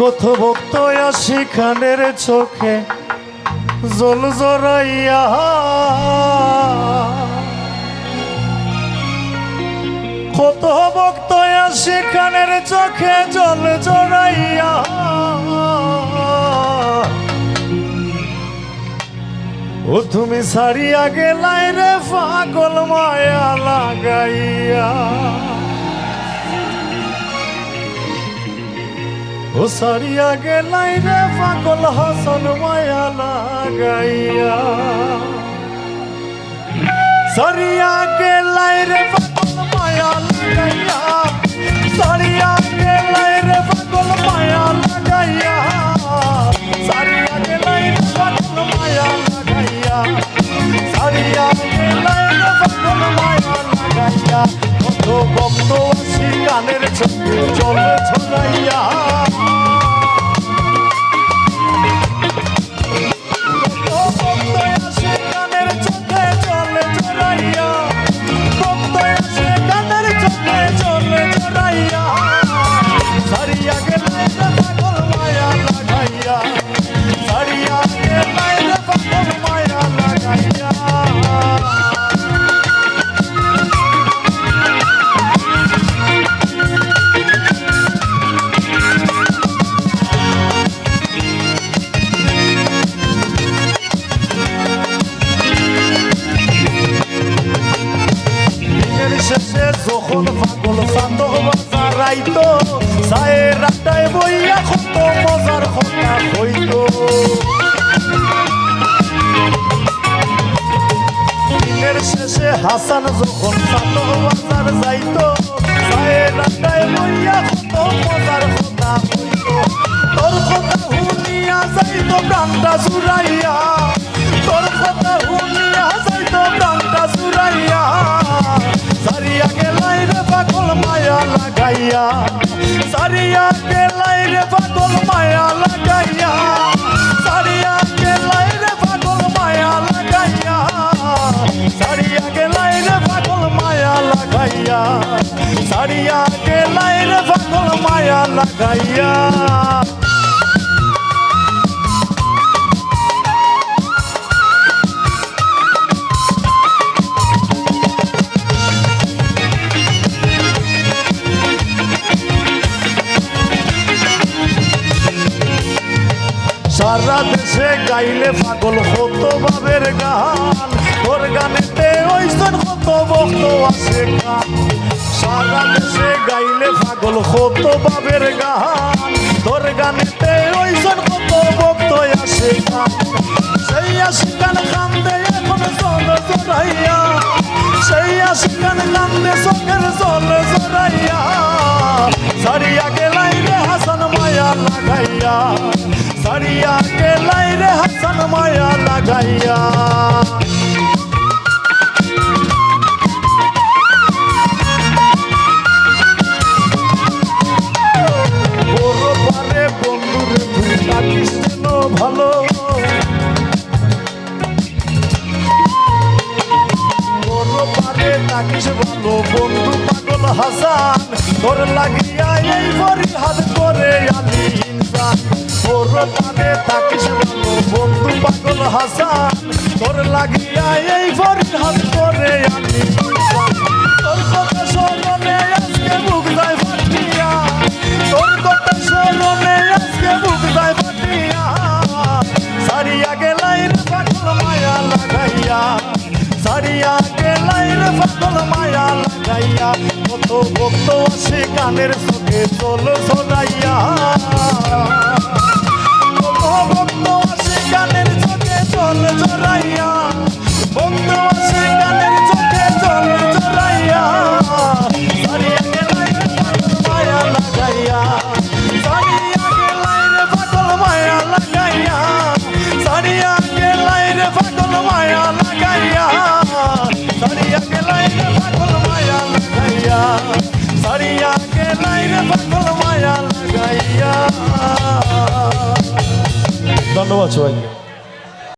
কত ভক্ত আসি খানের চোখে জল জরাইয়া কত ভক্ত আসি খানের চোখে জল জরাইয়া ও তুমি সারিয়া গেলাই রে পাগল মায়া লাগাইয়া। সারিয়া গেলাই রে পাগল হাসন মায়া লাগাইয়া। সারিয়া গেলাই রে পাগল মায়া লাগাইয়া। যখন পাগল সাত বাজারাইতো সায়ের রাতায় বইয়া কত মজার কথা হইতো দিনের শেষে হাসান যখন সাত বাজার যাইতো লাগাইয়া, সারিয়া গেলাই রে পাগল মায়া লাগাইয়া, সারিয়া গেলাই রে পাগল মায়া লাগাইয়া, সারিয়া গেলাই রে পাগল মায়া লাগাইয়া, সারিয়া গেলাই রে পাগল মায়া লাগাইয়া। সারা দেশে গাইলে পাগল কত বাবের গান। তোর গানেতে ওইসন কত ভক্ত আছে গান। সারা দেশে গাইলে পাগল কত বাবের গান। তোর গানেতে ওইসন কত ভক্ত আছে গান। সেই আশিকান কান্দে এখন জল জড়াইয়া। সেই আশিকান কান্দে চোখের সারিয়া গেলাই রে হাসান মায়া লাগাইয়া। বন্ধু পাগল হাসান। তোর লাগিয়া এই বরি হাত করে আলি। ইনসান ওর পারে থাকিস বন্ধু পাগল হাসান। তোর লাগিয়া এই বরি হাত করে ইনসান তোর কথা স্মরণে আজকে বুক যায় ফাটিয়া তোর কথা স্মরণে আজকে বুক যায় ফাটিয়া সারিয়া গেলাই রে পাগল মায়া লাগাইয়া, সারিয়া গেলাই রে পাগল মায়া লাগাইয়া, কত ভক্ত আসে কানের চোখে চল চলাইয়া কত মায়া লাগাইয়া ধন্যবাদ সবাইকে